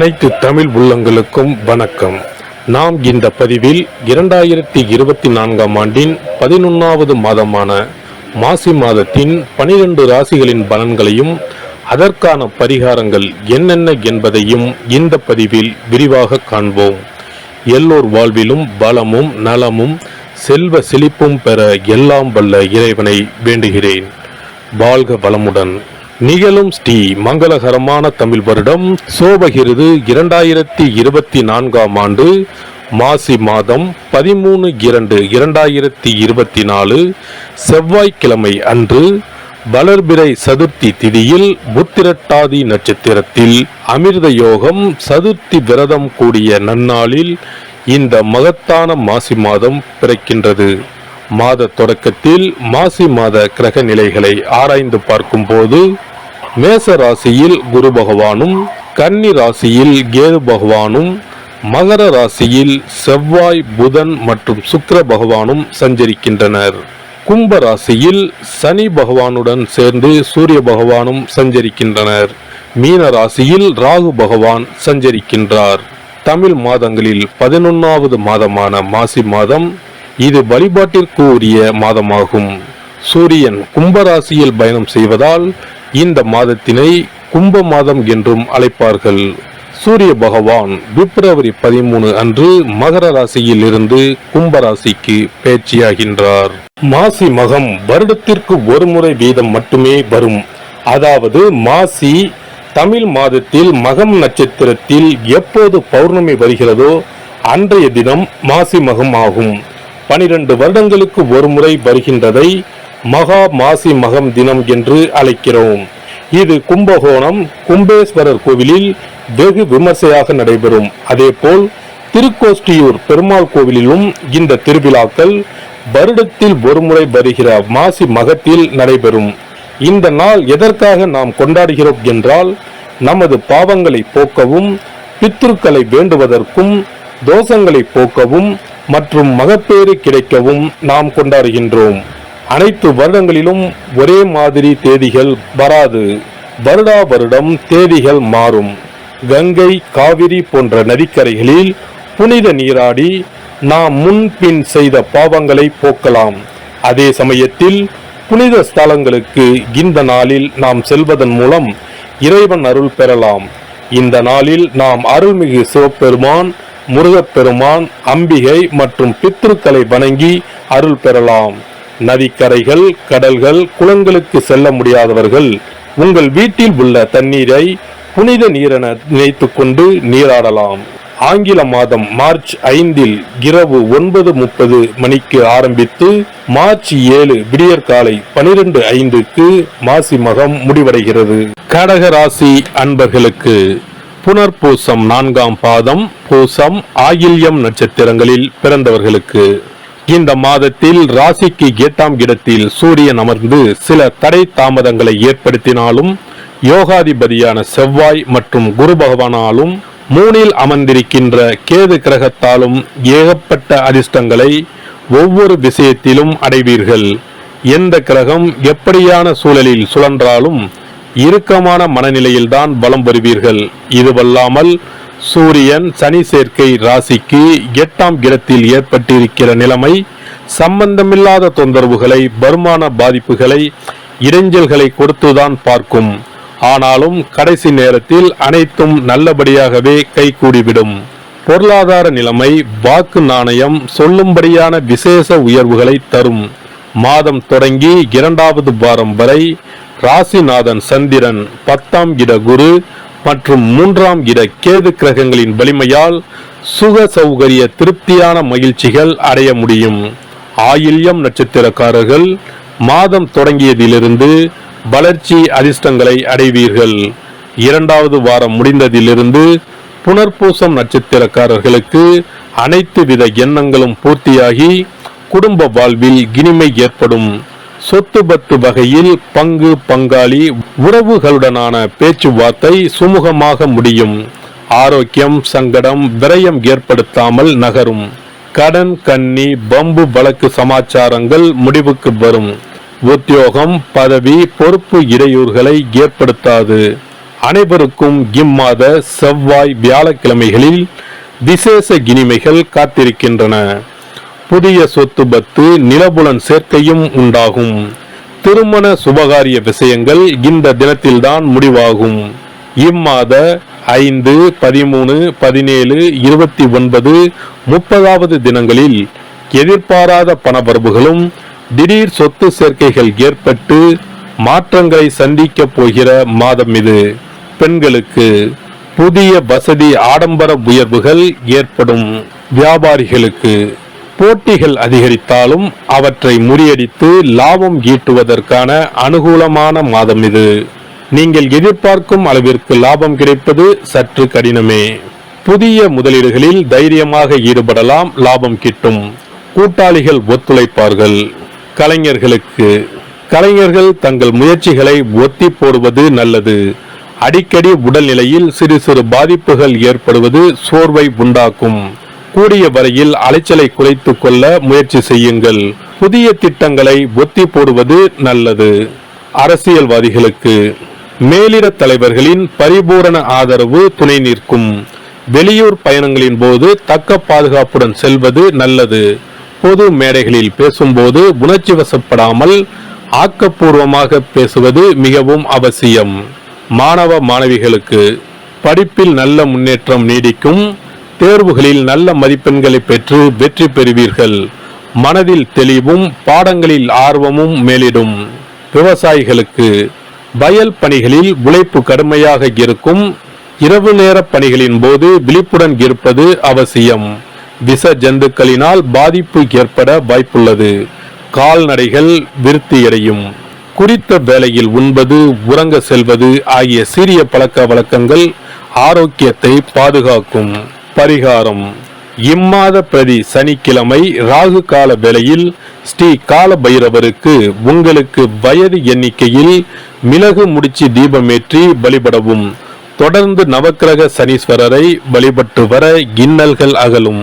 அனைத்து தமிழ் உள்ளங்களுக்கும் வணக்கம். நாம் இந்த பதிவில் இரண்டாயிரத்தி இருபத்தி நான்காம் ஆண்டின் பதினொன்றாவது மாதமான மாசி மாதத்தின் பனிரெண்டு ராசிகளின் பலன்களையும் அதற்கான பரிகாரங்கள் என்னென்ன என்பதையும் இந்த பதிவில் விரிவாக காண்போம். எல்லோர் வாழ்விலும் பலமும் நலமும் செல்வ செழிப்பும் பெற எல்லாம் வல்ல இறைவனை வேண்டுகிறேன். வாழ்க வளமுடன். நிகழும் ஸ்ரீ மங்களகரமான தமிழ் வருடம். சோபகிருது இரண்டாயிரத்தி இருபத்தி நான்காம் ஆண்டு மாசி மாதம் பதிமூணு இரண்டு இரண்டாயிரத்தி இருபத்தி நாலு செவ்வாய்க்கிழமை அன்று வளர்பிறை சதுர்த்தி திதியில் புத்திரட்டாதி நட்சத்திரத்தில் அமிர்த யோகம் சதுர்த்தி விரதம் கூடிய நன்னாளில் இந்த மகத்தான மாசி மாதம் பிறக்கின்றது. மாத தொடக்கத்தில் மாசி மாத கிரக நிலைகளை ஆராய்ந்து பார்க்கும்போது மேச ராசியில் குரு பகவானும் கன்னி ராசியில் கேது பகவானும் மகர ராசியில் செவ்வாய் புதன் மற்றும் சுக்கர பகவானும் சஞ்சரிக்கின்றனர். கும்ப ராசியில் சனி பகவானுடன் சேர்ந்து சூரிய பகவானும் சஞ்சரிக்கின்றனர். மீன ராசியில் ராகு பகவான் சஞ்சரிக்கின்றார். தமிழ் மாதங்களில் பதினொன்னாவது மாதமான மாசி மாதம் இது வழிபாட்டிற்கு உரிய மாதமாகும். சூரியன் கும்பராசியில் பயணம் செய்வதால் இந்த மாதத்தினை கும்ப மாதம் என்றும் அழைப்பார்கள். சூரிய பகவான் பிப்ரவரி பதிமூணு அன்று மகர ராசியில் இருந்து கும்பராசிக்கு பேச்சியாகின்றார். மாசி மகம் வருடத்திற்கு ஒரு முறை வீதம் மட்டுமே வரும். அதாவது மாசி தமிழ் மாதத்தில் மகம் நட்சத்திரத்தில் எப்போது பௌர்ணமி வருகிறதோ அன்றைய தினம் மாசி மகம் ஆகும். பனிரெண்டு வருடங்களுக்கு ஒரு முறை வருகின்றதை மகா மாசி மகம் தினம் என்று அழைக்கிறோம். இது கும்பகோணம் கும்பேஸ்வரர் கோவிலில் வெகு விமர்சையாக நடைபெறும். அதேபோல் திருக்கோஷ்டியூர் பெருமாள் கோவிலிலும் இந்த திருவிழாக்கள் வருடத்தில் ஒருமுறை வருகிற மாசி மகத்தில் நடைபெறும். இந்த நாள் எதற்காக நாம் கொண்டாடுகிறோம் என்றால் நமது பாவங்களை போக்கவும் பித்ருக்களை வேண்டுவதற்கும் தோஷங்களை போக்கவும் மற்றும் மகப்பேறு கிடைக்கவும் நாம் கொண்டாடுகின்றோம். அனைத்து வருடங்களிலும் ஒரே மாதிரி தேதிகள் வராது. வருடா வருடம் தேதிகள் மாறும். கங்கை காவிரி போன்ற நதிக்கரைகளில் புனித நீராடி நாம் முன்பின் செய்த பாவங்களை போக்கலாம். அதே சமயத்தில் புனித ஸ்தலங்களுக்கு இந்த நாளில் நாம் செல்வதன் மூலம் இறைவன் அருள் பெறலாம். இந்த நாளில் நாம் அருள்மிகு சிவபெருமான் முருகப்பெருமான் அம்பிகை மற்றும் பித்ருக்களை வணங்கி அருள் பெறலாம். நதிக்கரைகள் கடல்கள் குளங்களுக்கு செல்ல முடியாதவர்கள் உங்கள் வீட்டில் உள்ள தண்ணீரை புனித நீரென நினைத்துக் கொண்டு நீராடலாம். ஆங்கில மாதம் மார்ச் ஐந்தில் இரவு ஒன்பது முப்பது மணிக்கு ஆரம்பித்து மார்ச் ஏழு விடியற்காலை பனிரெண்டு ஐந்துக்கு மாசி மகம் முடிவடைகிறது. கடகராசி அன்பர்களுக்கு புனர்பூசம் நான்காம் பாதம் பூசம் ஆயில்யம் நட்சத்திரங்களில் பிறந்தவர்களுக்கு இந்த மாதத்தில் ராசிக்கு எட்டாம் இடத்தில் சூரியன் அமர்ந்து சில தடை தாமதங்களை ஏற்படுத்தினாலும் யோகாதிபதியான செவ்வாய் மற்றும் குரு பகவானாலும் மூனில் அமர்ந்திருக்கின்ற கேது கிரகத்தாலும் ஏகப்பட்ட அதிர்ஷ்டங்களை ஒவ்வொரு விஷயத்திலும் அடைவீர்கள். எந்த கிரகம் எப்படியான சூழலில் சுழன்றாலும் இறுக்கமான மனநிலையில்தான் பலம் பெறுவீர்கள் இதுவல்லாமல் சூரியன் சனி சேர்க்கை ராசிக்கு எட்டாம் இடத்தில் ஏற்பட்டிருக்கிற நிலைமை சம்பந்தமில்லாத தொந்தரவுகளை வருமான பாதிப்புகளை இடைஞ்சல்களை கொடுத்துதான் பார்க்கும். ஆனாலும் கடைசி நேரத்தில் அனைத்தும் நல்லபடியாகவே கைகூடிவிடும். பொருளாதார நிலைமை வாக்கு நாணயம் சொல்லும்படியான விசேஷ உயர்வுகளை தரும். மாதம் தொடங்கி இரண்டாவது வாரம் வரை ராசிநாதன் சந்திரன் பத்தாம் இட குரு மற்றும் மூன்றாம் இட கேது கிரகங்களின் வலிமையால் சுக சௌகரிய திருப்தியான மகிழ்ச்சிகள் அடைய முடியும். ஆயில்யம் நட்சத்திரக்காரர்கள் மாதம் தொடங்கியதிலிருந்து வளர்ச்சி அதிர்ஷ்டங்களை அடைவீர்கள். இரண்டாவது வாரம் முடிந்ததிலிருந்து புனர்பூசம் நட்சத்திரக்காரர்களுக்கு அனைத்து வித எண்ணங்களும் பூர்த்தியாகி குடும்ப வாழ்வில் இனிமை ஏற்படும். சொத்து பத்து வகையில் பங்கு பங்காளி உறவுகளுடனான பேச்சுவார்த்தை சுமூகமாக முடியும். ஆரோக்கியம் சங்கடம் விரயம் ஏற்படுத்தாமல் நகரும். கடன் கன்னி பம்பு வழக்கு சமாச்சாரங்கள் முடிவுக்கு வரும். உத்தியோகம் பதவி பொறுப்பு இடையூறுகளை ஏற்படுத்தாது. அனைவருக்கும் இம்மாத செவ்வாய் வியாழக்கிழமைகளில் விசேஷ கினிமைகள் காத்திருக்கின்றன. புதிய சொத்து பத்து நிலபுலன் சேர்க்கையும் உண்டாகும். திருமண சுபகாரிய விஷயங்கள் இந்த தினத்தில்தான் முடிவாகும். இம்மாத ஐந்து பதிமூணு பதினேழு இருபத்தி ஒன்பது முப்பதாவது தினங்களில் எதிர்பாராத பணவரவுகளும் திடீர் சொத்து சேர்க்கைகள் ஏற்பட்டு மாற்றங்களை சந்திக்க போகிற மாதம் இது. பெண்களுக்கு புதிய வசதி ஆடம்பர உயர்வுகள் ஏற்படும். வியாபாரிகளுக்கு போட்டிகள் அதிகரித்தாலும் அவற்றை முறியடித்து லாபம் ஈட்டுவதற்கான அனுகூலமான மாதம் இது. நீங்கள் எதிர்பார்க்கும் அளவிற்கு லாபம் கிடைப்பது சற்று கடினமே. புதிய முதலீடுகளில் தைரியமாக ஈடுபடலாம் லாபம் கிட்டும். கூட்டாளிகள் ஒத்துழைப்பார்கள். கலைஞர்களுக்கு கலைஞர்கள் தங்கள் முயற்சிகளை ஒத்தி போடுவது நல்லது. அடிக்கடி உடல்நிலையில் சிறு சிறு பாதிப்புகள் ஏற்படுவது சோர்வை உண்டாக்கும். கூடிய வரையில் அலைச்சலை குறைத்து கொள்ள முயற்சி செய்யுங்கள். புதிய திட்டங்களை ஒத்தி போடுவது நல்லது. அரசியல்வாதிகளுக்கு மேலிட தலைவர்களின் பரிபூரண ஆதரவு துணை நிற்கும். வெளியூர் பயணங்களின் போது தக்க பாதுகாப்புடன் செல்வது நல்லது. பொது மேடைகளில் பேசும்போது உணர்ச்சி வசப்படாமல் ஆக்கப்பூர்வமாக பேசுவது மிகவும் அவசியம். மாணவ மாணவிகளுக்கு படிப்பில் நல்ல முன்னேற்றம் நீடிக்கும். தேர்வுகளில் நல்ல மதிப்பெண்களை பெற்று வெற்றி பெறுவீர்கள். மனதில் தெளிவும் பாடங்களில் ஆர்வமும் மேலிடும். விவசாயிகளுக்கு வயல் பணிகளில் உழைப்பு கடுமையாக இருக்கும். இரவு நேர பணிகளின் போது விழிப்புடன் இருப்பது அவசியம். விச ஜந்துக்களினால் பாதிப்பு ஏற்பட வாய்ப்புள்ளது. கால்நடைகள் விருத்தியடையும் குறித்த வேளையில் உண்பது உறங்க செல்வது ஆகிய சிறிய பழக்க வழக்கங்கள் ஆரோக்கியத்தை பாதுகாக்கும். பரிகாரம். இம்மாத பிரதி சனிக்கிழமை ராகு கால வேளையில் ஸ்ரீ கால பைரவருக்கு உங்களுக்கு வயது எண்ணிக்கையில் மிளகு முடிச்சு தீபமேற்றி வழிபடவும் தொடர்ந்து நவக்கிரக சனீஸ்வரரை வழிபட்டு வர இன்னல்கள் அகலும்.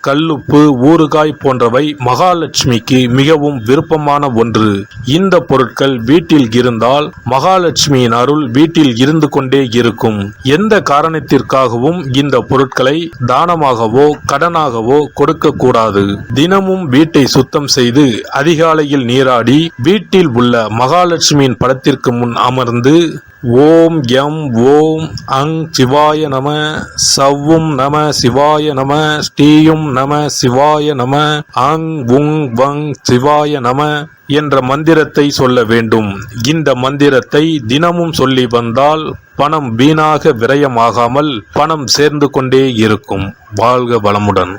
கல்லுப்பு ஊறுகாய் போன்றவை மகாலட்சுமிக்கு மிகவும் விருப்பமான ஒன்று. இந்த பொருட்கள் வீட்டில் இருந்தால் மகாலட்சுமியின் அருள் வீட்டில் இருந்து கொண்டே இருக்கும். எந்த காரணத்திற்காகவும் இந்த பொருட்களை தானமாகவோ கடனாகவோ கொடுக்க கூடாது தினமும் வீட்டை சுத்தம் செய்து அதிகாலையில் நீராடி வீட்டில் உள்ள மகாலட்சுமியின் படத்திற்கு முன் அமர்ந்து ஓம் எம் ஓம் அங் சிவாய நம சவ்வும் நம சிவாய நம ஸ்ரீயும் நம சிவாய நம அங் உங் வங் சிவாய நம என்ற மந்திரத்தை சொல்ல வேண்டும். இந்த மந்திரத்தை தினமும் சொல்லி வந்தால் பணம் வீணாக விரயமாகாமல் பணம் சேர்ந்து கொண்டே இருக்கும். வாழ்க வளமுடன்.